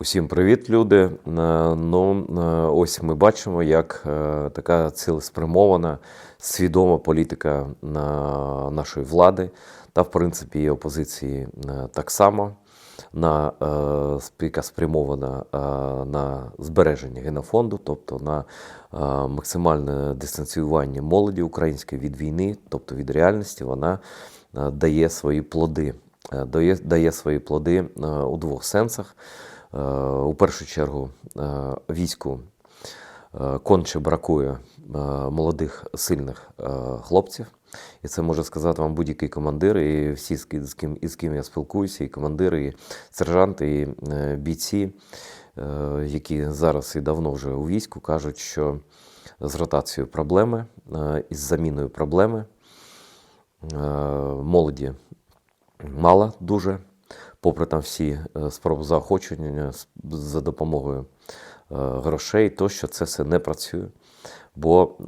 Усім привіт, люди. Е, Ну, е, ось ми бачимо, як е, така цілеспрямована, свідома політика нашої влади та, в принципі, і опозиції так само, на, сп- яка спрямована на збереження генофонду, тобто на максимальне дистанціювання молоді української від війни, тобто від реальності, вона дає свої плоди. Дає, дає свої плоди у двох сенсах. Е, У першу чергу е, війську е, конче бракує молодих сильних хлопців. І це може сказати вам будь-який командир, і всі, з ким, із ким я спілкуюся, і командири, і сержанти, і бійці, які зараз і давно вже у війську, кажуть, що з ротацією проблеми, із заміною проблеми молоді мало дуже, попри там всі е, спроби заохочення за допомогою грошей, грошей, тощо це все не працює. Бо е,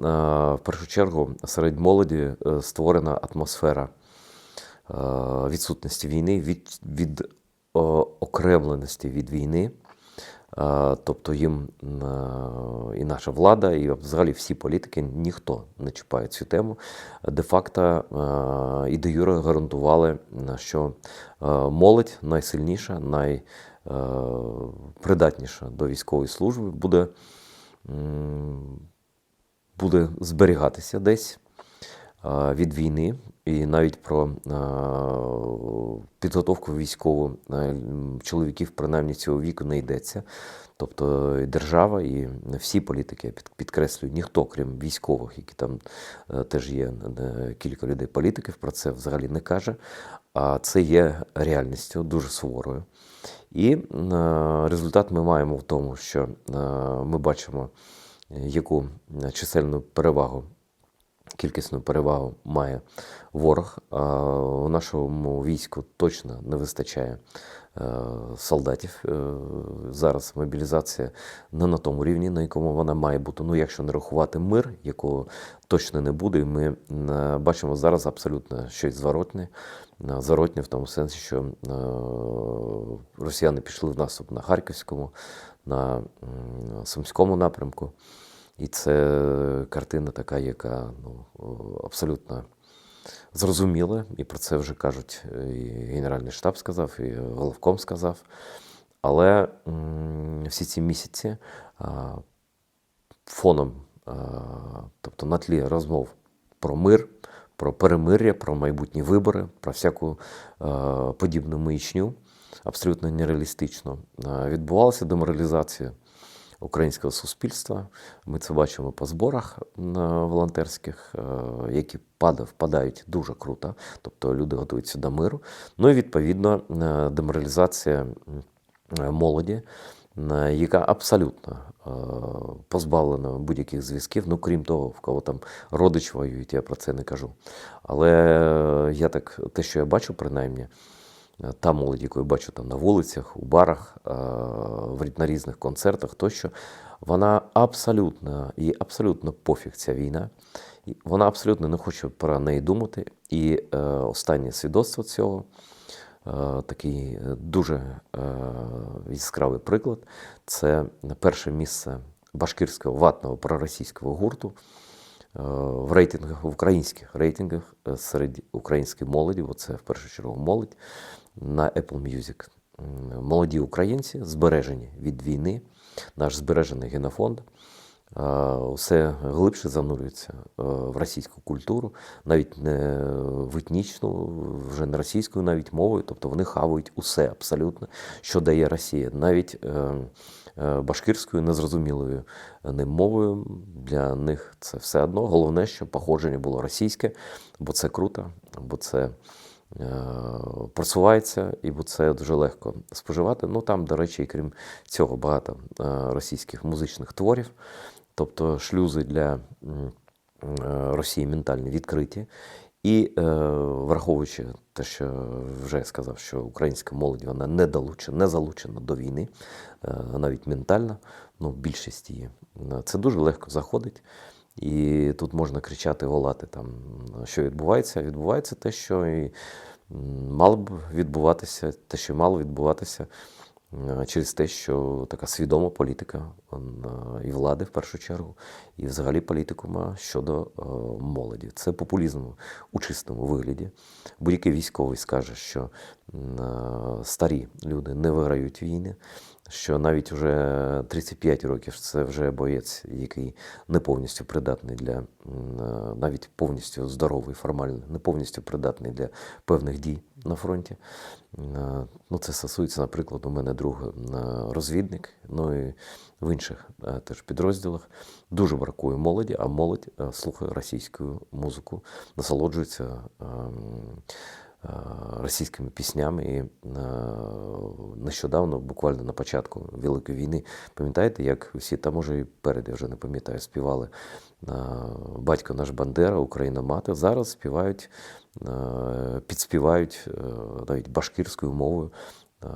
в першу чергу серед молоді е, створена атмосфера е, відсутності війни, від, від окремленості від війни. Тобто їм е, і наша влада, і взагалі всі політики, ніхто не чіпає цю тему. Де-факто е, і де юре гарантували, е, що молодь найсильніша, найпридатніша до військової служби буде, буде зберігатися десь від війни. І навіть про підготовку військову чоловіків, принаймні цього віку, не йдеться. Тобто і держава і всі політики, я підкреслюю, ніхто, крім військових, які там е, теж є е, кілька людей політиків, про це взагалі не каже. А це є реальністю дуже суворою. І е, результат ми маємо в тому, що ми бачимо, яку чисельну перевагу кількісну перевагу має ворог. У нашому війську точно не вистачає е, солдатів. Е, Зараз мобілізація не на тому рівні, на якому вона має бути. Ну, якщо не рахувати мир, якого точно не буде. Ми е, бачимо зараз абсолютно щось зворотне. Е, Зворотне в тому сенсі, що росіяни пішли в наступ на Харківському, на Сумському напрямку. І це картина така, яка ну, абсолютно зрозуміла, і про це вже кажуть і Генеральний штаб сказав, і головком сказав. Але всі ці місяці фоном, тобто на тлі розмов про мир, про перемир'я, про майбутні вибори, про всяку подібну маячню, абсолютно нереалістично, відбувалася деморалізація українського суспільства. Ми це бачимо по зборах е, волонтерських, е, які впадають дуже круто. Тобто люди готуються до миру. Ну і відповідно е, деморалізація молоді, яка абсолютно позбавлена будь-яких зв'язків, ну крім того, в кого там родич воюють, я про це не кажу. Але я так, те, що я бачу, принаймні. Е, Та молодь, яку я бачу там на вулицях, у барах, е, на різних концертах тощо, вона абсолютно і абсолютно пофіг ця війна. Вона абсолютно не хоче про неї думати. І е, останнє свідоцтво цього, е, такий е, дуже е, яскравий приклад, це перше місце башкирського ватного проросійського гурту е, в рейтингах, в українських рейтингах серед української молоді, бо це в першу чергу молодь на Apple Music. Молоді українці збережені від війни, наш збережений генофонд. Все глибше занурюється е, в російську культуру, навіть не в етнічну, вже не російською навіть мовою, тобто вони хавають усе абсолютно, що дає Росія. Навіть е, е, башкирською незрозумілою ним мовою для них це все одно. Головне, що походження було російське, бо це круто, бо це просувається, і це дуже легко споживати. Ну там, до речі, і крім цього, багато е, російських музичних творів, тобто шлюзи для е, Росії ментальні відкриті. І е, враховуючи те, що вже сказав, що українська молодь вона не долучена, не залучена до війни, е, навіть ментально, ну, більшість її, е, це дуже легко заходить. І тут можна кричати, волати там, що відбувається. Відбувається те, що і мало б відбуватися, те, що мало відбуватися е, через те, що така свідома політика е, і влади в першу чергу, і взагалі політикума щодо е, молоді. Це популізм у чистому вигляді. Будь-який військовий скаже, що старі люди не виграють війни, що навіть вже 35 років це вже боєць, який не повністю придатний для е, навіть повністю здоровий, формально, не повністю придатний для певних дій на фронті. Е, Ну, це стосується, наприклад, у мене друг е, розвідник, ну і в інших теж підрозділах. Дуже бракує молоді, а молодь слухає російську музику, насолоджується ем, російськими піснями. І е, нещодавно, буквально на початку Великої війни, пам'ятаєте, як всі, та може і перед, я вже не пам'ятаю, співали е, Батько наш Бандера, Україна мати. Зараз співають, е, підспівають е, навіть башкирською мовою е,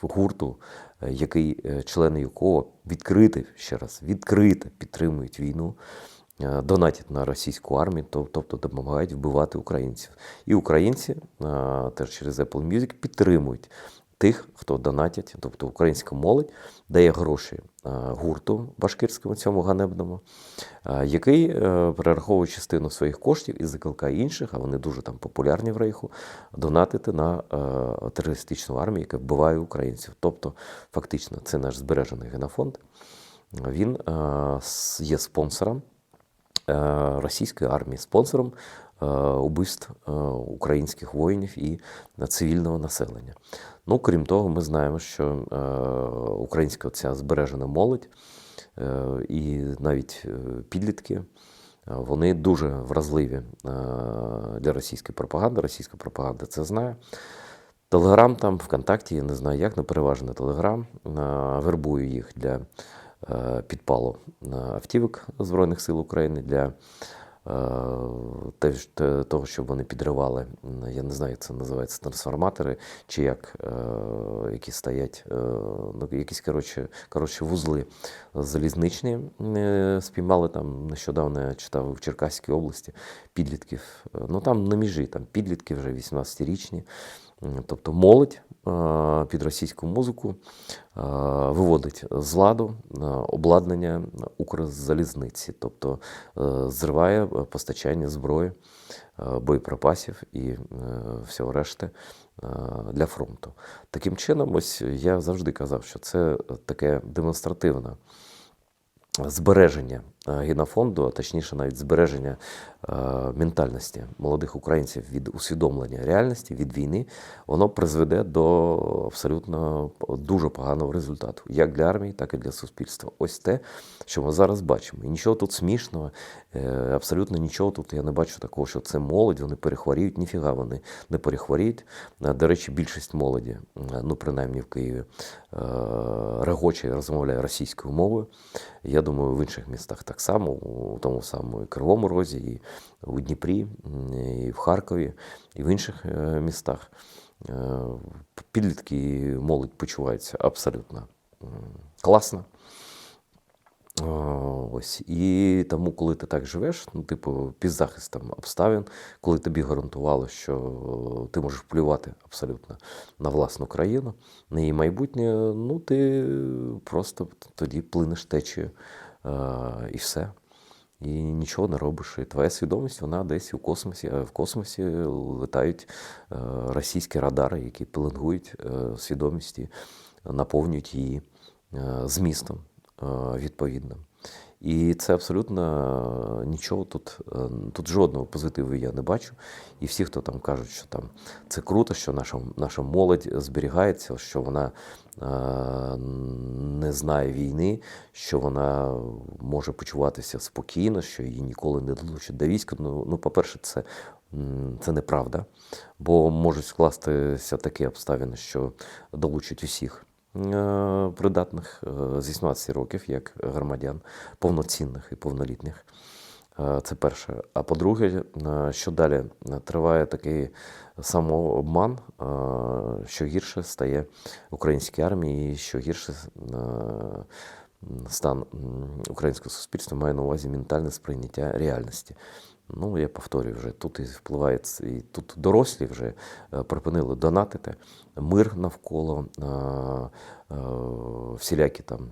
гурту, е, який е, члени якого відкрито, ще раз, відкрито підтримують війну, е, донатять на російську армію, тобто допомагають вбивати українців. І українці е, теж через Apple Music підтримують тих, хто донатять, тобто українська молодь дає гроші е, гурту башкирському цьому ганебному, е, який е, перераховує частину своїх коштів і закликає інших, а вони дуже там популярні в рейху, донатити на е, терористичну армію, яка вбиває українців. Тобто, фактично, це наш збережений генофонд. Він е, є спонсором е, російської армії, спонсором е, убивств е, українських воїнів і цивільного населення. Ну, крім того, ми знаємо, що українська ця збережена молодь і навіть підлітки. Вони дуже вразливі для російської пропаганди. Російська пропаганда це знає. Телеграм там, ВКонтакті, я не знаю як, але переважно Телеграм вербує їх для підпалу е, автівок Збройних сил України, для е, того, щоб вони підривали, я не знаю, як це називається, трансформатори, чи як, е, які стоять, ну, якісь коротше, коротше, вузли залізничні спіймали там нещодавно, я читав в Черкаській області підлітків. Ну там на межі, там підлітки вже 18-річні. М, Тобто молодь е, під російську музику е, виводить з ладу е, обладнання Укрзалізниці, тобто е, зриває е, постачання зброї, е, боєприпасів і е, всього решти е, для фронту. Таким чином, ось я завжди казав, що це таке демонстративне збереження е, генофонду, а точніше навіть збереження е, ментальності молодих українців від усвідомлення реальності, від війни, воно призведе до абсолютно дуже поганого результату, як для армії, так і для суспільства. Ось те, що ми зараз бачимо. І нічого тут смішного, е, абсолютно нічого тут я не бачу такого, що це молодь, вони перехворіють, ніфіга вони не перехворіють. Е, До речі, більшість молоді, е, ну принаймні в Києві, е, регоче розмовляє російською мовою. Я думаю, в інших містах так само, у тому самому і Кривому Розі, і у Дніпрі, і в Харкові, і в інших е, містах. Е, Підлітки і молодь почуваються абсолютно класно. Е, Ось. І тому, коли ти так живеш, ну, типу, під захистом обставин, коли тобі гарантували, що ти можеш впливати абсолютно на власну країну, на її майбутнє, ну ти просто тоді плинеш течією і все. І нічого не робиш. І твоя свідомість, вона десь у космосі, а в космосі летають е, російські радари, які пеленгують е, свідомість наповнюють її е, змістом е, відповідним. І це абсолютно нічого тут, е, тут жодного позитиву я не бачу. І всі, хто там кажуть, що там це круто, що наша, наша молодь зберігається, що вона е, не знає війни, що вона може почуватися спокійно, що її ніколи не долучать до війська. Ну, ну по-перше, це, це неправда, бо можуть скластися такі обставини, що долучать усіх е, придатних е, з 18 років, як громадян, повноцінних і повнолітніх. Е, Це перше. А по-друге, е, що далі триває такий самообман, е, що гірше стає українській армії, що гірше е, стан українського суспільства має на увазі ментальне сприйняття реальності. Ну, я повторюю вже, тут і впливає, і тут дорослі вже е, припинили донатити, мир навколо, е, е, всілякі там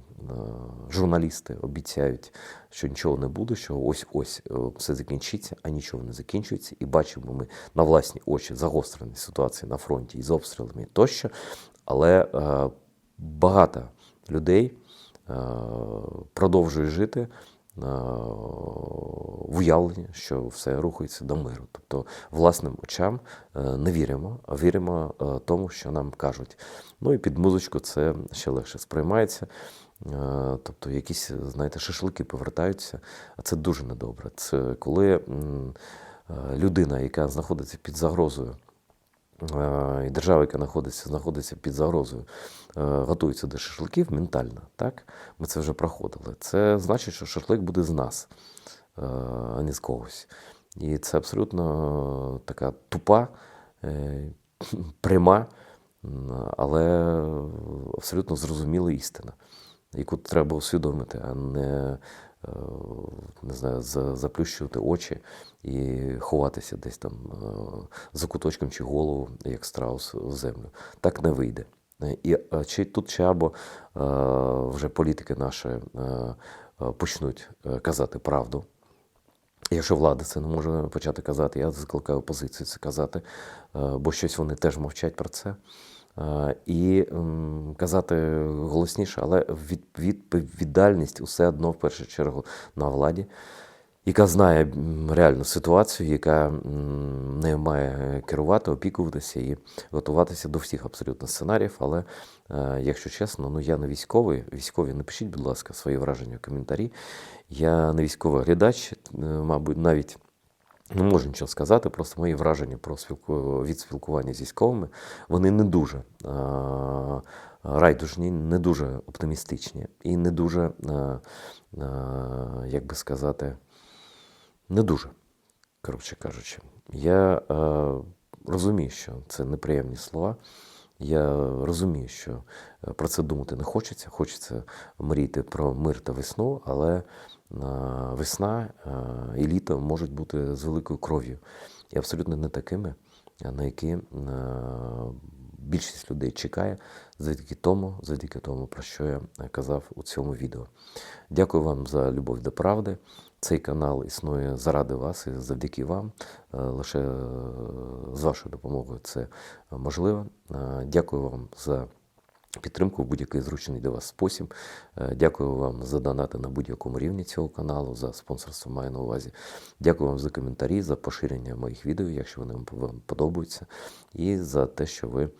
журналісти обіцяють, що нічого не буде, що ось-ось все закінчиться, а нічого не закінчується. І бачимо ми на власні очі загострені ситуації на фронті із обстрілами тощо. Але багато людей продовжує жити е, в уявленні, що все рухається до миру. Тобто власним очам е, не віримо, а віримо е, тому, що нам кажуть. Ну і під музичку це ще легше сприймається. Е, Тобто якісь, знаєте, шашлики повертаються, а це дуже недобре. Це коли е, людина, яка знаходиться під загрозою, е, і держава, яка знаходиться, знаходиться під загрозою, е, готується до шашликів ментально. Так? Ми це вже проходили. Це значить, що шашлик буде з нас, е, а не з когось. І це абсолютно така тупа, е, пряма, але абсолютно зрозуміла істина, яку треба усвідомити, а не, е, не знаю, заплющувати очі і ховатися десь там е, за куточком чи голову, як страус в землю. Так не вийде. Е, І е, чи тут чи або е, вже політики наші е, е, почнуть е, казати правду. Якщо влада це не може почати казати, я закликаю опозицію це казати, е, бо щось вони теж мовчать про це. Е, І казати голосніше, але від, відповідальність усе одно в першу чергу на владі, яка знає реальну ситуацію, яка м, нею має керувати, опікуватися і готуватися до всіх абсолютно сценаріїв. Але е, якщо чесно, ну я не військовий. Військові, напишіть, будь ласка, свої враження в коментарі. Я не військовий глядач, е, мабуть, навіть. Не можу нічого сказати, просто мої враження про спілку... від спілкування з військовими, вони не дуже а, райдужні, не дуже оптимістичні і не дуже, а, а, як би сказати, не дуже, коротше кажучи. Я а, розумію, що це неприємні слова. Я розумію, що е, про це думати не хочеться. Хочеться мріяти про мир та весну, але е, весна е, і літо можуть бути з великою кров'ю і абсолютно не такими, на які більшість людей чекає завдяки тому, завдяки тому, про що я казав у цьому відео. Дякую вам за любов до правди. Цей канал існує заради вас і завдяки вам. Е, Лише е, з вашою допомогою це можливо. Е, Дякую вам за підтримку в будь-який зручний для вас спосіб. Дякую вам за донати на будь-якому рівні цього каналу, за спонсорство маю на увазі. Дякую вам за коментарі, за поширення моїх відео, якщо вони вам подобаються, і за те, що ви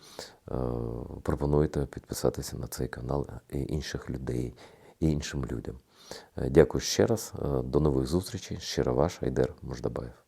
пропонуєте підписатися на цей канал і інших людей і іншим людям. Е, Дякую ще раз. Е, До нових зустрічей. Щиро ваш Айдер Мождабаєв.